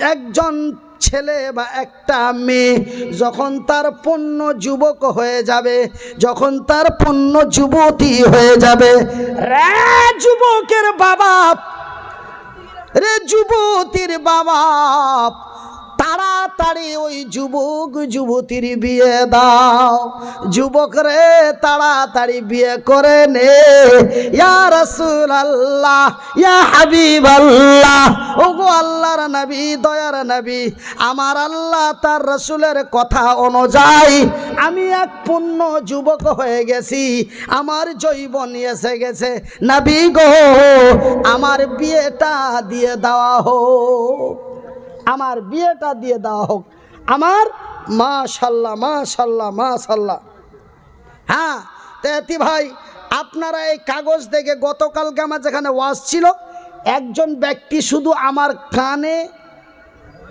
একজন ছেলে বা একটা মেয়ে যখন তার পণ্য যুবক হয়ে যাবে, যখন তার পণ্য যুবতী হয়ে যাবে, রে যুবকের বাবা, রে যুবতীর বাবা তাড়াতাড়ি ওই যুবক, যুবতীর বিয়ে দাও। যুবক রে, তাড়াতাড়ি বিয়ে করে নে। ইয়া রাসূল আল্লাহ ইয়া হাবিব আল্লাহ ওগো আল্লাহর নবী, দয়ার নবী, আমার আল্লাহ তার রসুলের কথা অনুযায়ী আমি এক পূর্ণ যুবক হয়ে গেছি। আমার জৈবন এসে গেছে। নবী গো, আমার বিয়েটা দিয়ে দেওয়া হোক। আমার বিয়েটা দিয়ে দেওয়া হোক। আমার মা শাল্লা মা মাশাল্লাহ মাশাল্লাহ মাশাল্লাহ। হ্যাঁ তেতি ভাই, আপনারা এই কাগজ দেখে গতকালকে আমার যেখানে ওয়াজ ছিল, একজন ব্যক্তি শুধু আমার কানে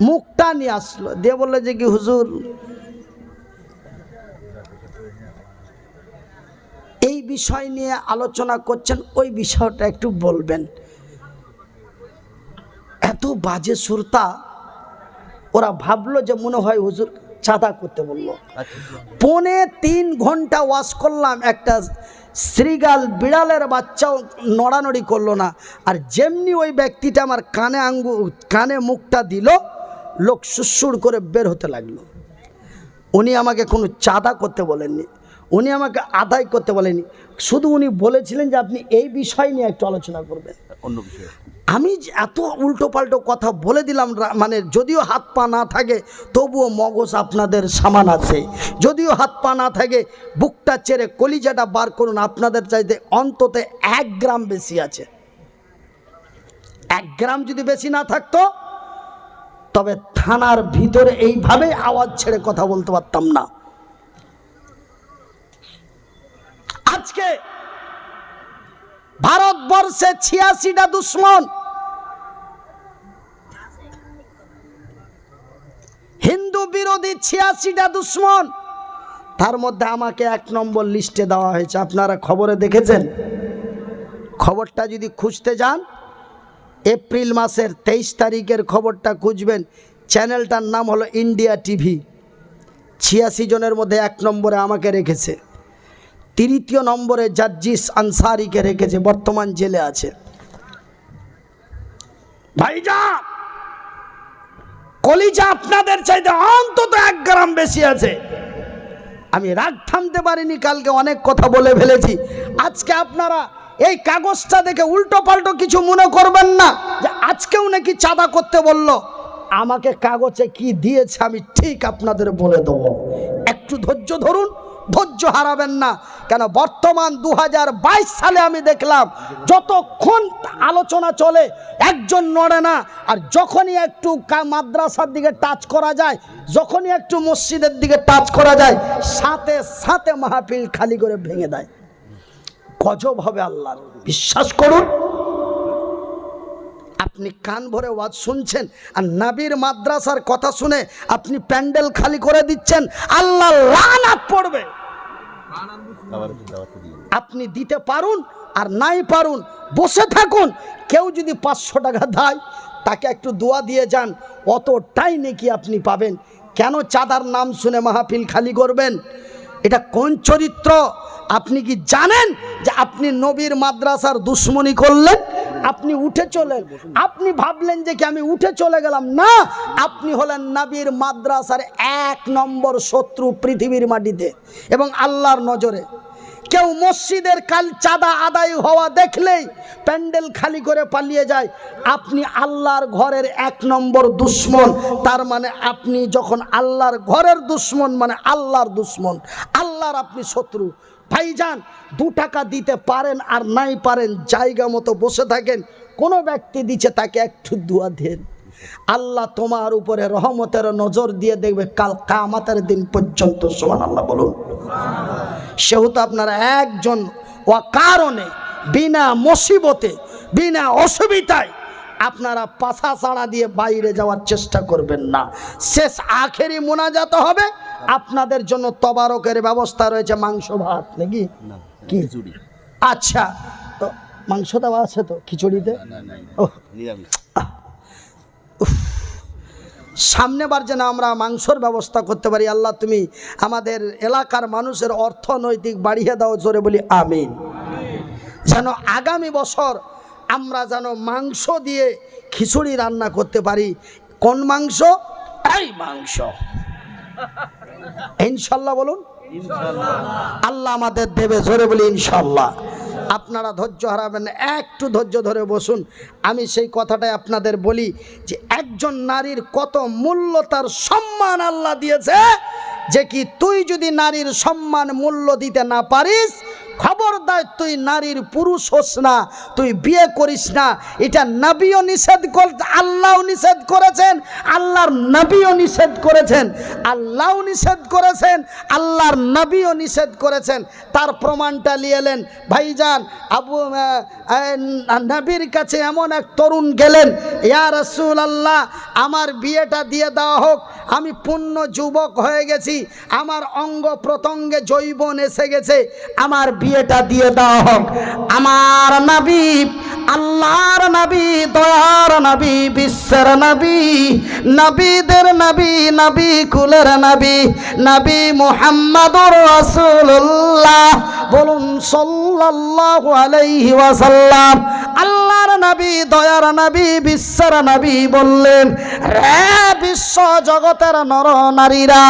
মুখটা নিয়ে আসলো। দিয়ে বলল যে কি হুজুর, এই বিষয় নিয়ে আলোচনা করছেন, ওই বিষয়টা একটু বলবেন। এত বাজে সুরতা ওরা ভাবলো যে মনে হয় হুজুর চাঁদা করতে বলল পৌনে তিন ঘণ্টা ওয়াশ করলাম একটা শ্রীগাল বিড়ালের বাচ্চাও নড়ানড়ি করল না। আর যেমনি ওই ব্যক্তিটা আমার কানে আঙ্গু কানে মুখটা দিল লোক সুসুর করে বের হতে লাগল। উনি আমাকে কোনো চাঁদা করতে বলেননি। উনি আমাকে আদায় করতে বলেনি। শুধু উনি বলেছিলেন যে আপনি এই বিষয় নিয়ে একটু আলোচনা করবেন। অন্য বিষয়ে। আমি যে এত উল্টো পাল্টো কথা বলে দিলাম মানে যদিও হাত পা না থাকে তবুও মগজ আপনাদের সামান আছে। যদিও হাত পা না থাকে বুকটা চেড়ে কলিজাটা বার করুন আপনাদের চাইতে অন্তত এক গ্রাম বেশি আছে। এক গ্রাম যদি বেশি না থাকতো তবে থানার ভিতরে এইভাবেই আওয়াজ ছেড়ে কথা বলতে পারতাম না। আজকে ভারতবর্ষে ছিয়াশিটা দুশ্মন। হিন্দু বিরোধী ছিয়াশিটা দুশ্মন। তার মধ্যে আমাকে এক নম্বর লিস্টে দেওয়া হয়েছে। আপনারা খবরে দেখেছেন? খবরটা যদি খুঁজতে যান, এপ্রিল মাসের তেইশ তারিখের খবরটা খুঁজবেন। চ্যানেলটার নাম হলো ইন্ডিয়া টিভি। ছিয়াশি জনের মধ্যে এক নম্বরে আমাকে রেখেছে। তৃতীয় নম্বরে জাজ্জিস আনসারিকে রেখেছে বর্তমান জেলে আছে। ভাইজা কলিজা আপনাদের চাইতে অন্তত এক গ্রাম বেশি আছে। আমি রাগ থামতে পারিনি কালকে অনেক কথা বলে ফেলেছি। আজকে আপনারা এই কাগজটা দেখে উল্টো পাল্টো কিছু মনে করবেন না যে আজকেও নাকি চাঁদা করতে বলল। আমাকে কাগজে কি দিয়েছে আমি ঠিক আপনাদের বলে দেবো। একটু ধৈর্য ধরুন ধৈর্য হারাবেন না। কেন? বর্তমান দু হাজার বাইশ সালে আমি দেখলাম, যতক্ষণ আলোচনা চলে, একজন নড়ে না। আর যখনই একটু মাদ্রাসার দিকে টাচ করা যায়, যখনই একটু মসজিদের দিকে টাচ করা যায়, সাথে সাথে মাহফিল খালি করে ভেঙে দেয়। গজব হবে আল্লাহর। বিশ্বাস করুন আপনি কান ভরে ওয়াজ শুনছেন আর নাবির মাদ্রাসার কথা শুনে আপনি প্যান্ডেল খালি করে দিচ্ছেন আল্লাহ লানাত পড়বে। আপনি দিতে পারুন আর নাই পারুন, বসে থাকুন। কেউ যদি পাঁচশো টাকা দেয়, তাকে একটু দোয়া দিয়ে যান, অতটাই নাকি আপনি পাবেন। কেন চাঁদার নাম শুনে মাহফিল খালি করবেন? এটা কোন চরিত্র? আপনি কি জানেন যে আপনি নবীর মাদ্রাসার দুশ্মনী করলেন? আপনি উঠে চলেন আপনি ভাবলেন যে কি আমি উঠে চলে গেলাম? না, আপনি হলেন নবীর মাদ্রাসার এক নম্বর শত্রু পৃথিবীর মাটিতে এবং আল্লাহর নজরে। কেউ মসজিদের কাল চাঁদা আদায় হওয়া দেখলেই প্যান্ডেল খালি করে পালিয়ে যায়। আপনি আল্লাহর ঘরের এক নম্বর দুশ্মন, তার মানে আপনি যখন আল্লাহর ঘরের দুশ্মন মানে আল্লাহর দুশ্মন, আল্লাহর আপনি শত্রু। ভাইজান, দু টাকা দিতে পারেন আর নাই পারেন, জায়গা মতো বসে থাকেন। কোনো ব্যক্তি দিচ্ছে তাকে একটু দুয়া দেন। আল্লাহ তোমার উপরে রহমতের নজর দিয়ে দেখবে কাল কামাতের দিন পর্যন্ত সমান আল্লাহ বলুন। সেহেতু আপনারা একজন অকারণে বিনা মুসিবতে বিনা অসুবিধায় আপনারা পাশা ছাড়া দিয়ে বাইরে যাওয়ার চেষ্টা করবেন না। শেষ আখেরি মোনাজাত হবে আপনাদের জন্য তবারকের ব্যবস্থা রয়েছে মাংস ভাত নাকি? কি? আচ্ছা তো মাংস দেওয়া আছে তো খিচুড়িতে? ও নিরামিষ। সামনেবার যেন আমরা মাংসর ব্যবস্থা করতে পারি। আল্লাহ তুমি আমাদের এলাকার মানুষের অর্থনৈতিক বাড়িয়ে দাও জোরে বলি, আমিন। যেন আগামী বছর আমরা যেন মাংস দিয়ে খিচুড়ি রান্না করতে পারি। কোন মাংস? এই মাংস। ইনশাল্লাহ বলুন। আল্লাহ আমাদের দেবে ধরে বলি ইনশাল্লাহ আপনারা ধৈর্য হারাবেন একটু ধৈর্য ধরে বসুন। আমি সেই কথাটাই আপনাদের বলি যে, একজন নারীর কত মূল্য তার সম্মান আল্লাহ দিয়েছে, যে কি তুই যদি নারীর সম্মান মূল্য দিতে না পারিস খবরদার, তুই নারীর পুরুষ হোস না, তুই বিয়ে করিস না। এটা নবীও নিষেধ কর, আল্লাহও নিষেধ করেছেন, আল্লাহর নবীও নিষেধ করেছেন, আল্লাহও নিষেধ করেছেন, আল্লাহর নবীও নিষেধ করেছেন। তার প্রমাণটা নিয়ে ভাইজান, আবু নবীর কাছে এমন এক তরুণ গেলেন, ইয়া রসুল আল্লাহ আমার বিয়েটা দিয়ে দেওয়া হোক, আমি পূর্ণ যুবক হয়ে গেছি, আমার অঙ্গ প্রত্যঙ্গে জৈবন এসে গেছে, আমার বিয়েটা দিয়ে দেওয়া হোক। আমার নবী, আল্লাহর নবী, দয়ার নবী, বিশ্বের নবী, নবীদের নবী নবী কুলের নবী নবী মুহাম্মাদুর রাসূলুল্লাহ। বলুন সাল্লাল্লাহু আলাইহি ওয়াসাল্লাম, আল্লাহর নবী, দয়ার নবী, বিশ্বের নবী বললেন, রে বিশ্ব জগতের নর নারীরা,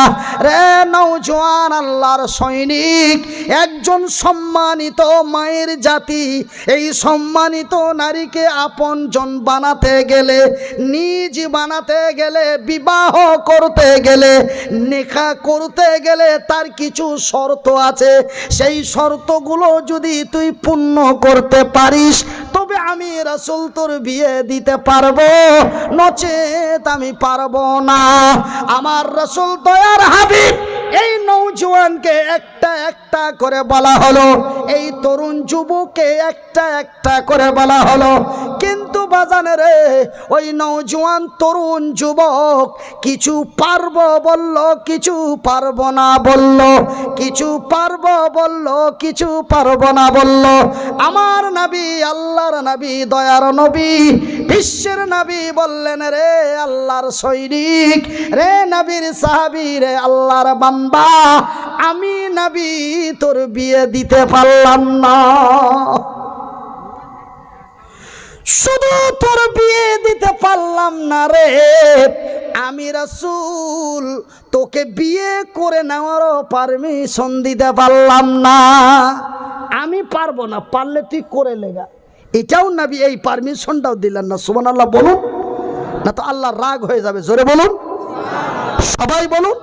রে নৌজওয়ান আল্লাহর সৈনিক, একজন সম্মানিত মায়ের জাতি, এই সম্মানিত নারীকে আপনজন বানাতে গেলে, নিজ বানাতে গেলে, বিবাহ করতে গেলে, নেখা করতে গেলে তার কিছু শর্ত আছে। সেই শর্তগুলো যদি তুই পূর্ণ করতে পারিস, তবে আমি রাসুল তোর বিয়ে দিতে পারব। নচেত আমি পারব না। আমার রসুল দয়ার হাবিব এই নৌজওয়ানকে একটা একটা করে বলা হলো, এই তরুণ যুবককে একটা একটা করে বলা হলো। কিন্তু বাজানে রে, ওই নৌজওয়ান তরুণ যুবক কিছু পারব বলল, কিছু পারব না বলল, কিছু পারব বলল, কিছু পারব না বলল। আমার নবী, আল্লাহর নবী, দয়ার নবী, বিশ্বের নবী বললেন রে, আল্লাহর সৈনিক। রে নবীর সাহাবি রে, আল্লাহর বান্দা। আমি নবী তোর বিয়ে দিতে পারলাম না। শুধু তোর বিয়ে দিতে পারলাম না রে। আমি রাসুল, তোকে বিয়ে করে নেওয়ারও পারমিশন দিতে পারলাম না। আমি পারব না, পারলে তুই করে লেগা এটাও নাবি এই পারমিশনটাও দিলেন না সুমান আল্লাহ বলুন। না তো আল্লাহ রাগ হয়ে যাবে, জোরে বলুন। সবাই বলুন।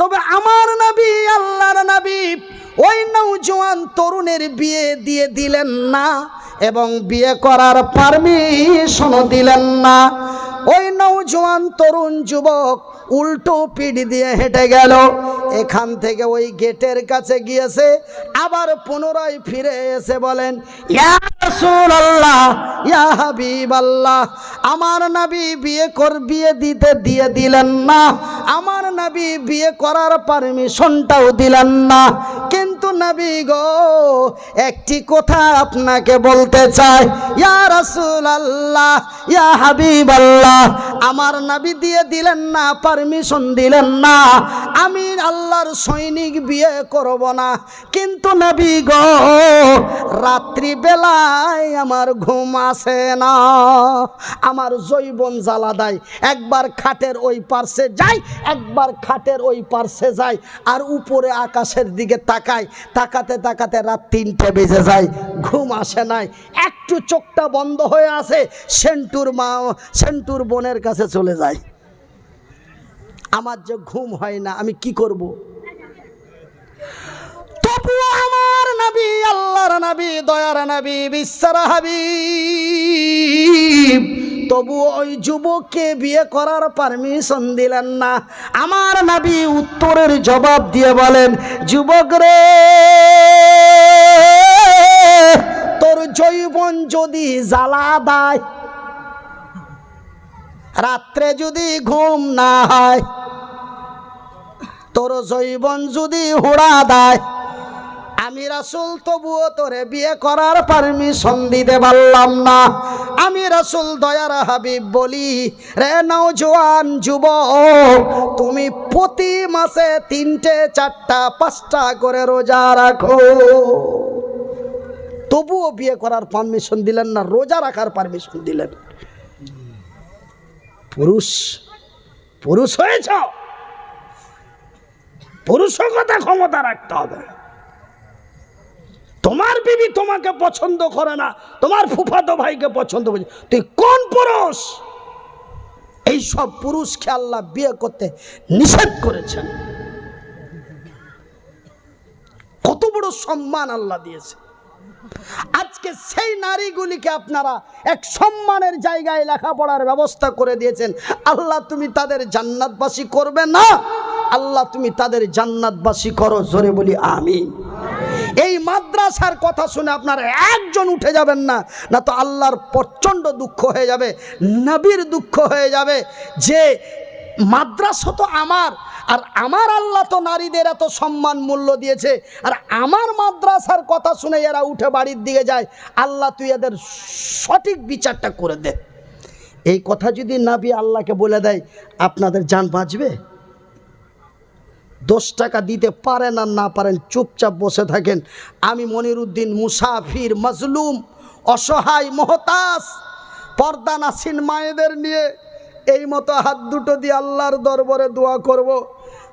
তবে আমার নাবি, আল্লাহর নাবি ওই নৌজোয়ান তরুণের বিয়ে দিয়ে দিলেন না এবং বিয়ে করার পারমিশনও দিলেন না। ওই নৌজওয়ান তরুণ যুবক উল্টো পিঠ দিয়ে হেঁটে গেল। এখান থেকে ওই গেটের কাছে গিয়েছে, আবার পুনরায় ফিরে এসে বলেন হাবিবাল্লাহ, আমার নবী বিয়ে কর, বিয়ে দিতে দিয়ে দিলেন না। আমার নবী বিয়ে করার পারমিশনটাও দিলেন না। কিন্তু নাবি গো, একটি কথা আপনাকে বলতে চাই, ইয়া রাসূলুল্লাহ, ইয়া হাবিবাল্লাহ আমার নাবি দিয়ে দিলেন না পারমিশন দিলেন না। আমি আল্লাহর সৈনিক বিয়ে করব না। কিন্তু নাবি গো, রাত্রিবেলায় আমার ঘুম আসে না। আমার জৈবন জ্বালা দেয়। একবার খাটের ওই পার্শ্বে যাই, একবার খাটের ওই পার্শ্বে যাই, আর উপরে আকাশের দিকে তাকাই। তাকাতে তাকাতে রাত তিনটে বেজে যায়, ঘুম আসে নাই। একটু চোখটা বন্ধ হয়ে আসে সেন্টুর মা, সেন্টুর বোনের কাছে চলে যায় আমার যে ঘুম হয় না, আমি কি করব? আমার নবী, আল্লাহর নবী, দয়ার নবী, বিশ্বর তবু ওই যুবককে বিয়ে করার পারমিশন দিলেন না। আমার নবী উত্তরের জবাব দিয়ে বলেন, যুবক রে, তোর জৈবন যদি জ্বালা দেয় রাত্রে যদি ঘুম না হয়, তোর জৈবন যদি হুড়া দেয়, আমি রাসুল, তবুও তোরে বিয়ে করার পারমিশন দিতে পারলাম না। আমি রাসুল, দয়ার হাবিব বলি, রে নওজোয়ান যুবক, তুমি প্রতি মাসে তিনটে, চারটা, পাঁচটা করে রোজা রাখো। তবুও বিয়ে করার পারমিশন দিলেন না, রোজা রাখার পারমিশন দিলেন। পুরুষ পুরুষ হয়েছ? পুরুষকতা ক্ষমতা রাখতে হবে। তোমার বিবি তোমাকে পছন্দ করে না, তোমার ফুফাতো ভাইকে পছন্দ করে তুই কোন পুরুষ? এই সব পুরুষকে আল্লাহ বিয়ে করতে নিষেধ করেছেন। কত বড় সম্মান আল্লাহ দিয়েছে। আজকে সেই নারীগুলিকে আপনারা এক সম্মানের জায়গায় লেখাপড়ার ব্যবস্থা করে দিয়েছেন। আল্লাহ তুমি তাদের জান্নাতবাসী করবে না। আল্লাহ তুমি তাদের জান্নাতবাসী করো, জোরে বলি আমি এই মাদ্রাসার কথা শুনে আপনারা একজন উঠে যাবেন না না তো আল্লাহর প্রচণ্ড দুঃখ হয়ে যাবে, নবীর দুঃখ হয়ে যাবে যে মাদ্রাসা তো আমার। আর আমার আল্লাহ তো নারীদের এত সম্মান মূল্য দিয়েছে। আর আমার মাদ্রাসার কথা শুনে এরা উঠে বাড়ির দিকে যায়। আল্লাহ তুই এদের সঠিক বিচারটা করে দে। এই কথা যদি নাবি আল্লাহকে বলে দেয়, আপনাদের যান বাঁচবে? দশ টাকা দিতে পারেন আর না পারেন, চুপচাপ বসে থাকেন। আমি মনিরুদ্দিন মুসাফির মজলুম, অসহায় মহতাস পর্দা নাসিন মায়েদের নিয়ে এই মতো হাত দুটো দিয়ে আল্লাহর দরবারে দোয়া করব।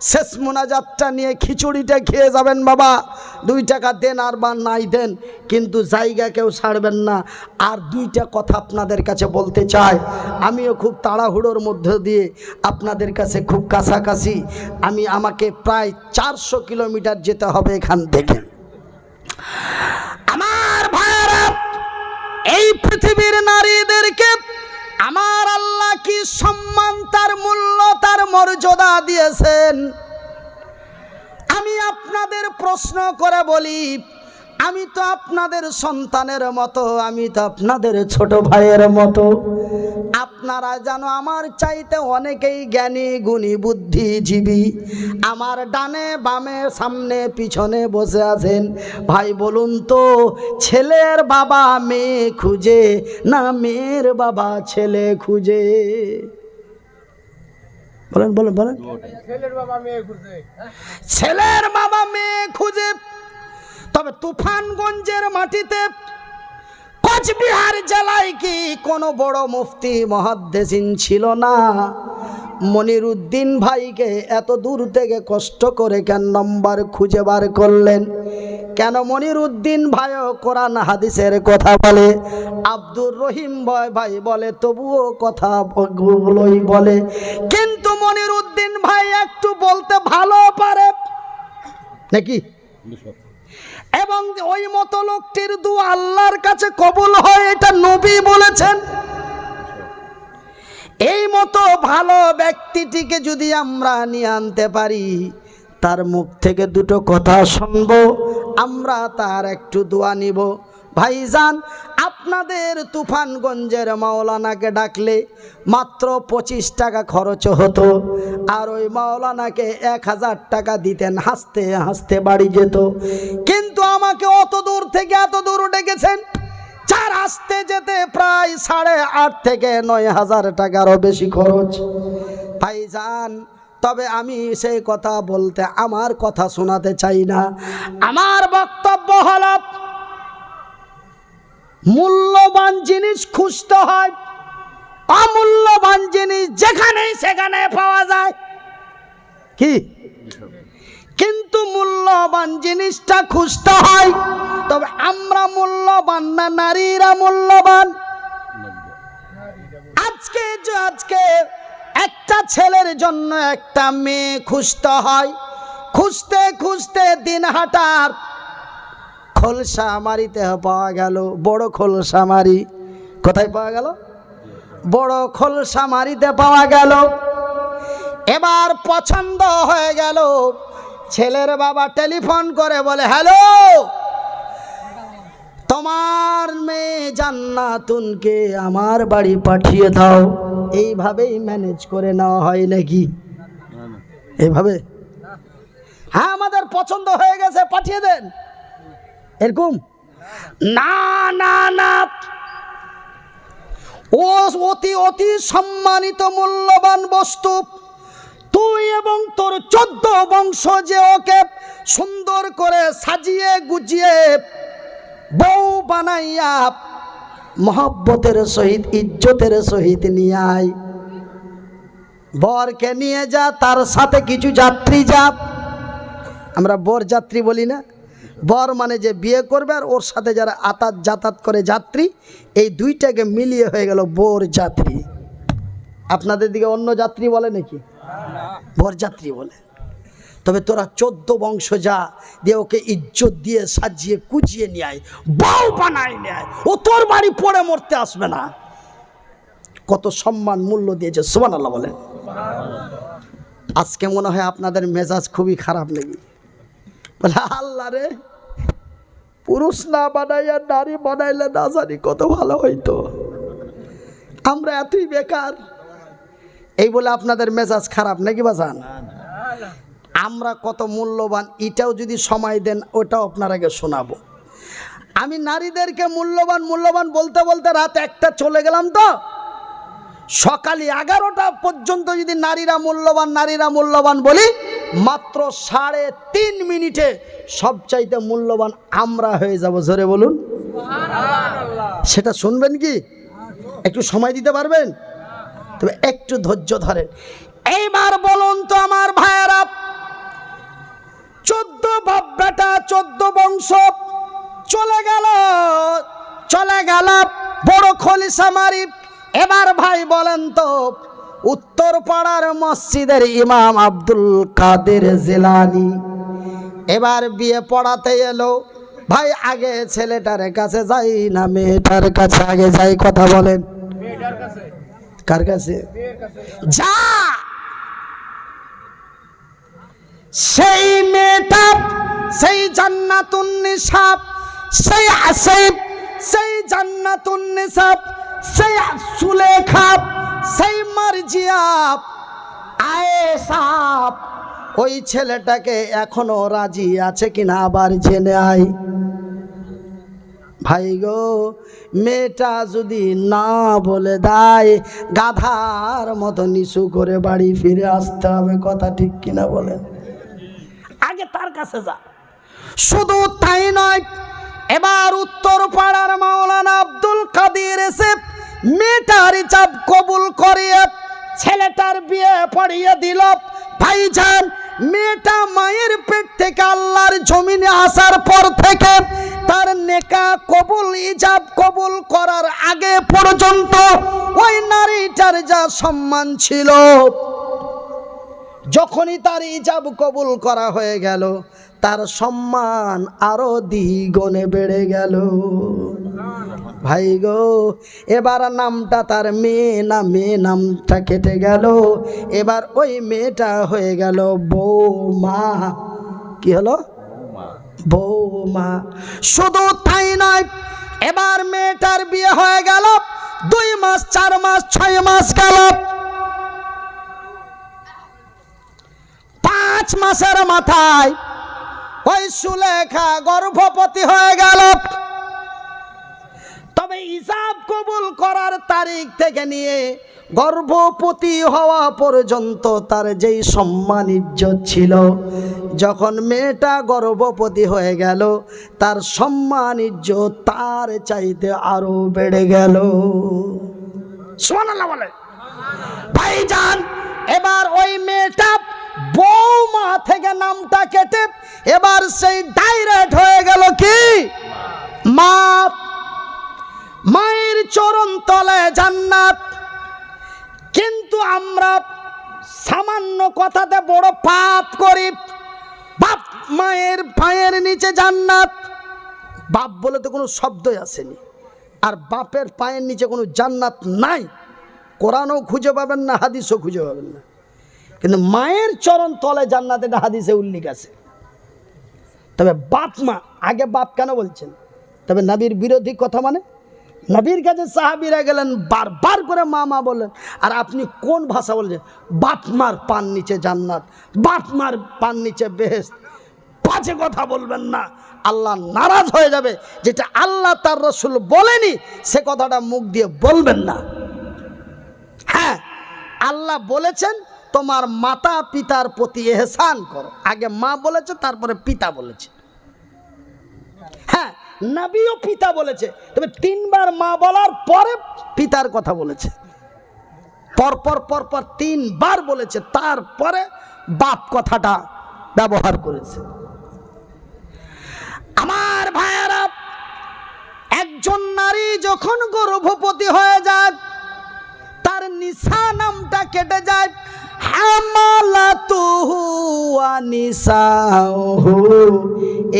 শেষ মোনাজাতটা নিয়ে খিচুড়িটা খেয়ে যাবেন বাবা। দুই টাকা দেন আর বা নাই দেন, কিন্তু জায়গা কেউ ছাড়বেন না। আর দুইটা কথা আপনাদের কাছে বলতে চাই। আমিও খুব তাড়াহুড়োর মধ্য দিয়ে আপনাদের কাছে খুব কাছাকাছি। আমি আমাকে প্রায় চারশো কিলোমিটার যেতে হবে এখান থেকে। আমার ভাইয়ারা, এই পৃথিবীর নারীদেরকে আমার আল্লাহ কি সম্মান, তার মূল্য, তার মর্যাদা দিয়েছেন? আমি আপনাদের প্রশ্ন করে বলি, আমি তো আপনাদের সন্তানের মতো, আমি তো আপনাদের ছোট ভাইয়ের মতো। আপনারা যেন আমার চাইতে অনেকেই জ্ঞানী গুণী বুদ্ধিজীবী। আমার ডানে বামে সামনে পিছনে বসে আছেন। ভাই বলুন তো ছেলের বাবা মেয়ে খুঁজে না মেয়ের বাবা ছেলে খুঁজে? বলেন বলেন বলেন। ছেলের বাবা মেয়ে খুঁজে। তবে তুফানগঞ্জের মাটিতে কোচবিহার জেলায় কি কোনো বড় মুফতি মহাদ্দেশিন ছিল না? মনিরুদ্দিন ভাইকে এত দূর থেকে কষ্ট করে কেন নম্বর খুঁজে বার করলেন? কেন মনিরুদ্দিন ভাইও কোরআন হাদিসের কথা বলে? আব্দুর রহিম ভয় ভাই বলে, তবুও কথা গুলোই বলে। কিন্তু মনিরুদ্দিন ভাই একটু বলতে ভালো পারে। নাকি? এবং ওই মতো লোকটির দু আল্লাহর কাছে কবুল হয়, এটা নবী বলেছেন। এই মতো ভালো ব্যক্তিটিকে যদি আমরা নিয়ে আনতে পারি, তার মুখ থেকে দুটো কথা শুনব, আমরা তার একটু দোয়া নিব। ভাইজান আপনাদের তুফানগঞ্জের মাওলানাকে ডাকলে মাত্র পঁচিশ টাকা খরচ হতো। আর ওই মাওলানাকে এক হাজার টাকা দিতেন, হাসতে হাসতে বাড়ি যেত। কিন্তু আমাকে অত দূর থেকে এত দূর ডেকেছেন চার আসতে যেতে প্রায় সাড়ে আট থেকে নয় হাজার টাকারও বেশি খরচ। ভাইজান তবে আমি সেই কথা বলতে, আমার কথা শোনাতে চাই না। আমার বক্তব্য হল মূল্যবান জিনিস খুঁজতে হয়। অমূল্যবান জিনিস যেখানেই সেখানে পাওয়া যায়। কি? কিন্তু মূল্যবান জিনিসটা খুঁজতে হয়, তবে আমরা মূল্যবান না নারীরা মূল্যবান? আজকে যে আজকে একটা ছেলের জন্য একটা মেয়ে খুঁজতে হয়। খুঁজতে খুঁজতে দিন হাঁটার খোলসা মারিতে পাওয়া গেল বড় খোলসা মারি কোথায় পাওয়া গেল? বড় খোলসা মারিতে পাওয়া গেল। এবার পছন্দ হয়ে গেল। ছেলের বাবা টেলিফোন করে বলে হ্যালো তোমার মেয়ে জান্নাতুনকে আমার বাড়ি পাঠিয়ে দাও। এইভাবেই ম্যানেজ করে নেওয়া হয় নাকি? এইভাবে? হ্যাঁ আমাদের পছন্দ হয়ে গেছে পাঠিয়ে দেন। এরকম? না না না। ও অতি অতি সম্মানিত মূল্যবান বস্তু। তুই এবং তোর চোদ্দ বংশ যে ওকে সুন্দর করে সাজিয়ে গুজিয়ে বউ বানাইয়া মহব্বতের সহিত, ইজ্জতের সহিত নিয়ে বরকে নিয়ে যা, তার সাথে কিছু যাত্রী যা। আমরা বর যাত্রী বলি না। বর মানে যে বিয়ে করবে আর ওর সাথে যারা আতাত যাতায়াত করে যাত্রী, এই দুইটাকে মিলিয়ে হয়ে গেল বোর যাত্রী। আপনাদের দিকে অন্য যাত্রী বলে নাকি? বর যাত্রী বলে। তবে তোরা চোদ্দ বংশ যা, দিয়ে ওকে ইজ্জত দিয়ে সাজিয়ে কুচিয়ে নিয়ে আয় বউ বানায় নেয় ও তোর বাড়ি পড়ে মরতে আসবে না। কত সম্মান মূল্য দিয়েছে সুমান আল্লাহ বলেন। আজকে মনে হয় আপনাদের মেজাজ খুবই খারাপ নাকি? বলে, আল্লাহ রে, পুরুষ না বানাইয়া নারী বানাইলে না জানি কত ভালো হইতো। আমরা এতই বেকার। এই বলে আপনাদের মেজাজ খারাপ নাকি বাজান? আমরা কত মূল্যবান, এটাও যদি সময় দেন, ওটাও আপনার আগে শোনাবো। আমি নারীদেরকে মূল্যবান মূল্যবান বলতে বলতে রাত একটা চলে গেলাম তো। সকালে এগারোটা পর্যন্ত যদি নারীরা মূল্যবান নারীরা মূল্যবান বলি মাত্র সাড়ে তিন মিনিটে সবচাইতে মূল্যবান আমরা হয়ে যাব, জোরে বলুন। সেটা শুনবেন কি? একটু সময় দিতে পারবেন? তবে একটু ধৈর্য ধরেন। এইবার বলুন তো আমার ভাইয়েরা, চোদ্দ বাপ চোদ্দ বংশ চলে গেল চলে গেল বড় খলিসা মারি এবার ভাই বলেন তো উত্তর পাড়ার মসজিদের ইমাম আব্দুল কাদের জেলানি। এবার বিয়ে পড়াতে এলো। ভাই আগে ছেলেটার কাছে যাই না মেয়েটার কাছে? আগে যাই কথা বলেন। কার কাছে। যা! সেই মেয়েটা সেই জান্নাতুন নিসাব সেই আসিফ সেই জান্নাতুন নিসাব সেই সুলেখাব সেই মারজিয়াব আয়েসাব ওই ছেলেটাকে এখনও রাজি আছে কিনা আবার জেনে আয় ভাই গো, মেয়েটা যদি না বলে দেয়, গাধার মতো নিচু করে বাড়ি ফিরে আসতে হবে, কথা ঠিক কিনা বলেন? আগে তার কাছে যা। শুধু তাই নয়, এবার উত্তর পাড়ার মাওলানা আব্দুল কাদির এসে মেয়েটার চাপ কবুল করিয়ে ছেলেটার বিয়ে পড়িয়ে দিল। ভাইজান, মেয়েটা মায়ের পেট থেকে আল্লাহর জমিনে আসার পর থেকে তার নেকা কবুল ইজাব কবুল করার আগে পর্যন্ত ওই নারীটার যা সম্মান ছিল, যখনই তার ইজাব কবুল করা হয়ে গেল, তার সম্মান আরও দ্বিগুণে বেড়ে গেল। ভাই গো এবার নামটা তার মেয়ে না মেয়ে নামটা কেটে গেল। এবার ওই মেয়েটা হয়ে গেল বৌমা। কি হলো? বৌমা। শুধু তাই নয় এবার মেয়েটার বিয়ে হয়ে গেল। দুই মাস চার মাস ছয় মাস গেল। পাঁচ মাসের মাথায় ওই সুলেখা গর্ভবতী হয়ে গেল। তবে হিসাব কবুল করার তারিখ থেকে নিয়ে গর্ভবতী হওয়া পর্যন্ত তার যেই সম্মান ইজ্জত ছিল, যখন মেয়েটা গর্ভবতী হয়ে গেল, তার সম্মান ইজ্জত তার চাইতে আরও বেড়ে গেল। বলে। ভাইজান, এবার ওই মেয়েটা বৌমা থেকে নামটা কেটে, এবার সেই ডাইরেক্ট হয়ে গেল কি? মা মায়ের চরণ তলে জান্নাত। কিন্তু আমরা সামান্য কথাতে বড় পাপ করি। বাপ মায়ের পায়ের নিচে জান্নাত। বাপ বলে তো কোনো শব্দই আসেনি। আর বাপের পায়ের নিচে কোনো জান্নাত নাই। কোরআনও খুঁজে পাবেন না, হাদিসও খুঁজে পাবেন না। কিন্তু মায়ের চরণ তলে জান্নাত, এটা হাদিসে উল্লেখ আছে। তবে বাপ মা, আগে বাপ কেন বলছেন? তবে নবীর বিরোধী কথা মানে? নবীর কাছে সাহাবিরা গেলেন, বারবার করে মা মা বললেন, আর আপনি কোন ভাষা বলছেন? বাপ মার পান নিচে জান্নাত, বাপ মার পান নিচে বেহেস্ত বাজে কথা বলবেন না, আল্লাহ নারাজ হয়ে যাবে, যেটা আল্লাহ তার রসুল বলেনি, সে কথাটা মুখ দিয়ে বলবেন না। হ্যাঁ আল্লাহ বলেছেন, তোমার মাতা পিতার প্রতি এহসান করো। আগে মা বলেছে, তারপরে পিতা বলেছে। হ্যাঁ নাবিও পিতা বলেছে। তবে তিনবার মা বলার পরে পিতার কথা বলেছে। পরপর পরপর তিনবার বলেছে, তারপরে বাপ কথাটা ব্যবহার করেছে। আমার ভাইয়েরা, একজন নারী যখন গর্ভবতী হয়ে যায়, তার নিশা নামটা কেটে যায়।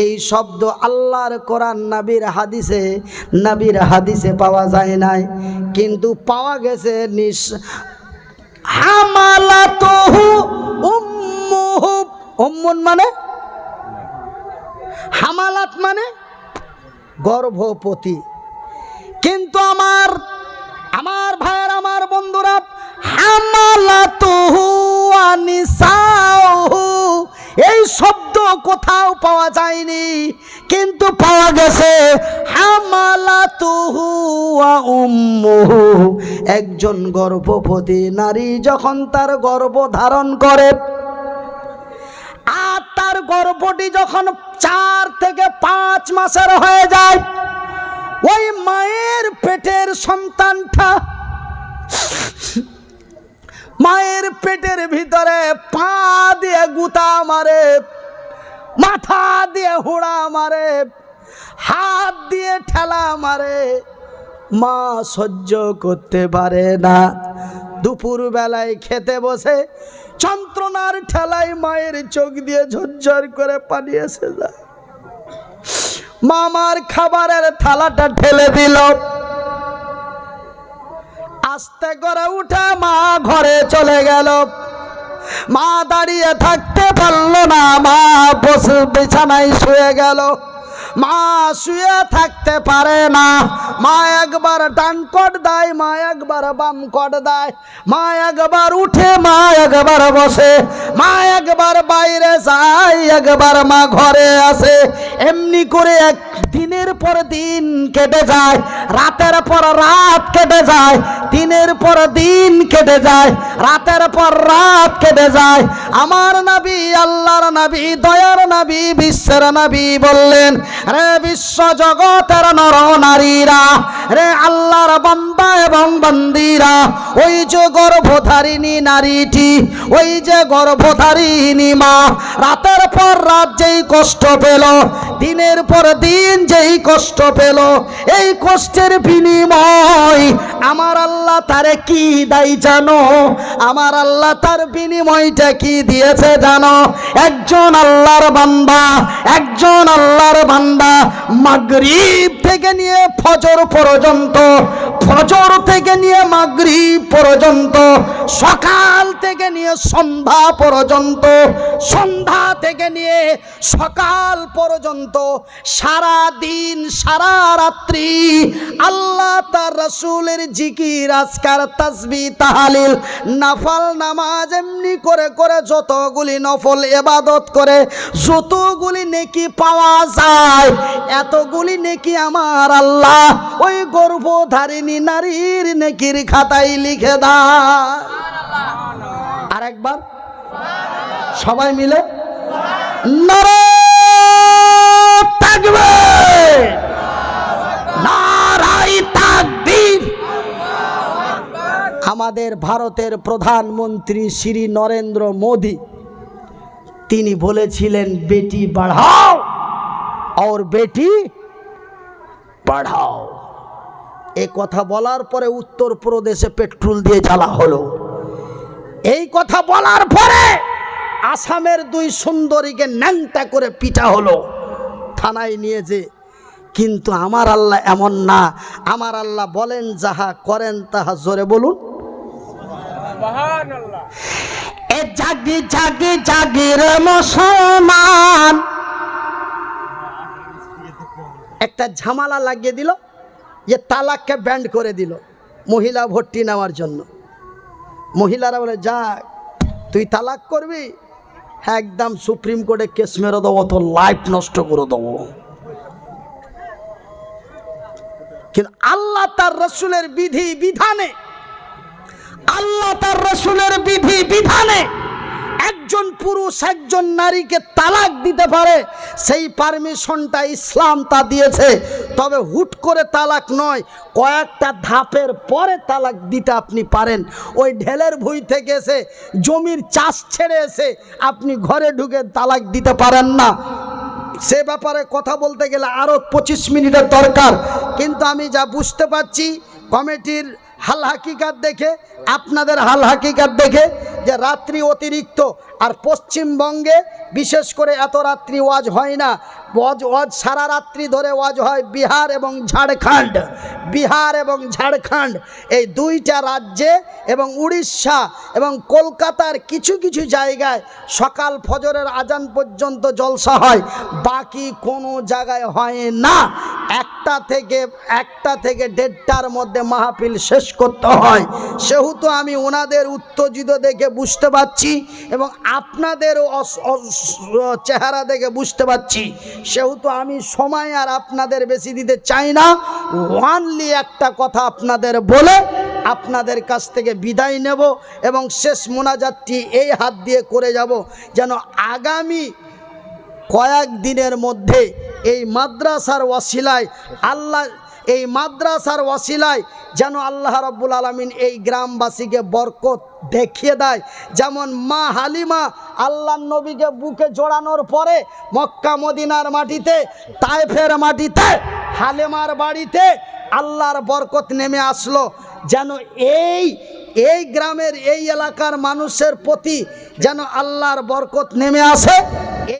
এই শব্দ আল্লাহর কোরআন, নাবির হাদিসে নাবির হাদিসে পাওয়া যায় নাই। কিন্তু পাওয়া গেছে নিস হামালাতুহু উম্মুহু। উম্মুন মানে? হামালাত মানে? গর্ভবতী কিন্তু আমার আমার ভাইয়ের, আমার বন্ধুরা, হামালাতুহু এই শব্দ কোথাও পাওয়া যায়নি, কিন্তু পাওয়া গেছে হামালাতুহু উম্মুহু। একজন গর্ভবতী নারী যখন তার গর্ভ ধারণ করে, আর তার গর্ভটি যখন চার থেকে পাঁচ মাসের হয়ে যায়, ওই মায়ের পেটের সন্তানটা মায়ের পেটের ভিতরে পা দিয়ে গুতা মারে, মাথা দিয়ে হুড়া মারে, হাত দিয়ে ঠেলা মারে। মা সহ্য করতে পারে না। দুপুর বেলায় খেতে বসে যন্ত্রণার ঠেলায় মায়ের চোখ দিয়ে ঝরঝর করে পানি এসে যায়। মামার খাবারের থালাটা ঠেলে দিল। আস্তে করে উঠে মা ঘরে চলে গেল। মা দাঁড়িয়ে থাকতে পারল না, মা বসে বিছানায় শুয়ে গেল। মা শুয়ে থাকতে পারে না। মা একবার ডান কট দেয়, মা একবার বাম কট দেয়। মা একবার উঠে, মা একবার বসে। মা একবার বাইরে যায়, একবার মা ঘরে আসে। এমনি করে এক দিনের পর দিন কেটে যায়। রাতের পর রাত কেটে যায়। দিনের পর দিন কেটে যায়। রাতের পর রাত কেটে যায়। আমার নাবি, আল্লাহর নবী, দয়ার নবী, বিশ্বের নবী বললেন রে বিশ্ব জগতের নর নারীরা রে আল্লাহর বান্দা এবং বান্দিরা, ওই যে গর্ভধারিণী নারীটি, ওই যে গর্ভধারিণী মা, রাতের পর রাত যেই কষ্ট পেল, দিনের পর দিন যেই কষ্ট পেল, এই কষ্টের বিনিময় আমার আল্লাহ তারে কি দেয় জানো? আমার আল্লাহ তার বিনিময়টা কি দিয়েছে জানো? একজন আল্লাহর বান্দা, একজন আল্লাহর বান্দা মাগরিব থেকে নিয়ে ফজর পর্যন্ত, ফজর থেকে নিয়ে মাগরিব পর্যন্ত, সকাল থেকে নিয়ে সন্ধ্যা পর্যন্ত, সন্ধ্যা থেকে নিয়ে সকাল পর্যন্ত সারা দিন সারা রাত্রি আল্লাহ তার রসুলের জিকির, আজকার, তাসবি, তাহালিল, নাফাল, নামাজ এমনি করে করে যতগুলি নফল এবাদত করে, যতগুলি নেকি পাওয়া যায়, এতগুলি নেকি আমার আল্লাহ ওই গর্ভধারিণী নারীর নেকির খাতায় লিখে দা আর একবার। সবাই মিলে। থাকবে। নারাই আমাদের ভারতের প্রধানমন্ত্রী শ্রী নরেন্দ্র মোদী, তিনি বলেছিলেন, বেটি, বাড়াও। और বেটি, বাড়াও। এ কথা বলার পরে উত্তরপ্রদেশে পেট্রোল দিয়ে জ্বালা হলো। এই কথা বলার পরে আসামের দুই সুন্দরীকে ন্যাংটা করে পিটা হলো। থানায় নিয়েছে কিন্তু আমার আল্লাহ এমন না। আমার আল্লাহ বলেন, যাহা করেন তাহা জোরে বলুন। এ জাগি জাগি মুসলমান। একটা ঝামালা লাগিয়ে দিল। যে তালাককে ব্যান্ড করে দিল মহিলা ভর্তি নেওয়ার জন্য। মহিলারা বলে যাক তুই তালাক করবি? একদম সুপ্রিম কোর্টে কেস মেরে দেবো তো লাইফ নষ্ট করে দেবো। কিন্তু আল্লাহ তার রসুলের বিধি বিধানে, আল্লাহ তার রসুলের বিধি বিধানে একজন পুরুষ, একজন নারীকে তালাক দিতে পারে, সেই পারমিশনটা ইসলাম তা দিয়েছে। তবে হুট করে তালাক নয়, কয়েকটা ধাপের পরে তালাক দিতে আপনি পারেন। ওই ঢেলের ভুঁই থেকে এসে, জমির চাষ ছেড়ে এসে আপনি ঘরে ঢুকে তালাক দিতে পারেন না। সে ব্যাপারে কথা বলতে গেলে আরও পঁচিশ মিনিটের দরকার। কিন্তু আমি যা বুঝতে পারছি, কমিটির হাল হাকিকাত দেখে আপনাদের হাল হাকিকাত দেখে যে রাত্রি অতিরিক্ত আর পশ্চিমবঙ্গে বিশেষ করে এত রাত্রি ওয়াজ হয় না। ওয়াজ ওয়াজ সারা রাত্রি ধরে ওয়াজ হয় বিহার এবং ঝাড়খণ্ড। বিহার এবং ঝাড়খণ্ড। এই দুইটা রাজ্যে এবং উড়িষ্যা এবং কলকাতার কিছু কিছু জায়গায় সকাল ফজরের আজান পর্যন্ত জলসা হয়। বাকি কোনো জায়গায় হয় না। একটা থেকে একটা থেকে দেড়টার মধ্যে মাহফিল শেষ করতে হয়। সেহেতু আমি ওনাদের উত্তেজিত দেখে বুঝতে পারছি এবং আপনাদেরও চেহারা দেখে বুঝতে পারছি। সেহেতু আমি সময় আর আপনাদের বেশি দিতে চাই না। ওয়ানলি একটা কথা আপনাদের বলে আপনাদের কাছ থেকে বিদায় নেব এবং শেষ মোনাজাতটি এই হাত দিয়ে করে যাব যেন আগামী কয়েক দিনের মধ্যে এই মাদ্রাসার ওয়াসিলায় আল্লাহ এই মাদ্রাসার ওয়াসিলায় যেন আল্লাহ রব্বুল আলমিন এই গ্রামবাসীকে বরকত দেখিয়ে দেয়। যেমন মা হালিমা আল্লাহ নবীকে বুকে জোড়ানোর পরে মক্কা মদিনার মাটিতে তাইফের মাটিতে, হালেমার বাড়িতে আল্লাহর বরকত নেমে আসলো। যেন এই এই গ্রামের, এই এলাকার মানুষের প্রতি যেন আল্লাহর বরকত নেমে আসে।